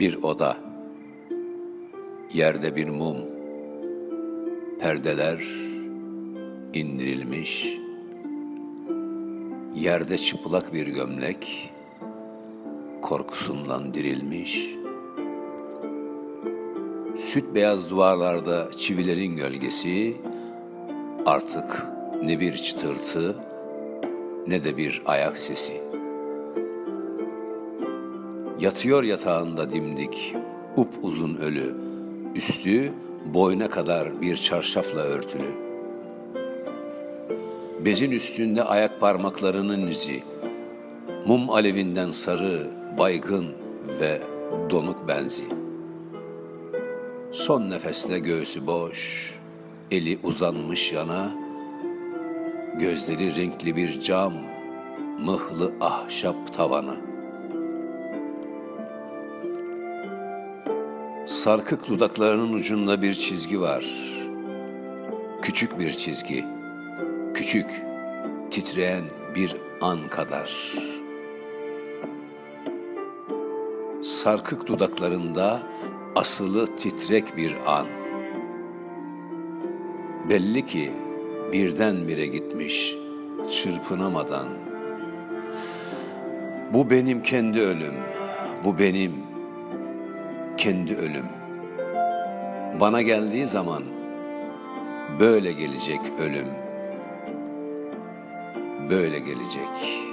Bir oda, yerde bir mum, perdeler indirilmiş, yerde çıplak bir gömlek, korkusundan dirilmiş, süt beyaz duvarlarda çivilerin gölgesi, artık ne bir çıtırtı ne de bir ayak sesi. Yatıyor yatağında dimdik, up uzun ölü, üstü boyna kadar bir çarşafla örtülü. Bezin üstünde ayak parmaklarının izi, mum alevinden sarı, baygın ve donuk benzi. Son nefeste göğsü boş, eli uzanmış yana, gözleri renkli bir cam, mıhlı ahşap tavana. Sarkık dudaklarının ucunda bir çizgi var. Küçük bir çizgi. Küçük, titreyen bir an kadar. Sarkık dudaklarında asılı titrek bir an. Belli ki birdenbire gitmiş çırpınamadan. Bu benim kendi ölüm, bu benim kendi ölüm. Bana geldiği zaman böyle gelecek ölüm. Böyle gelecek.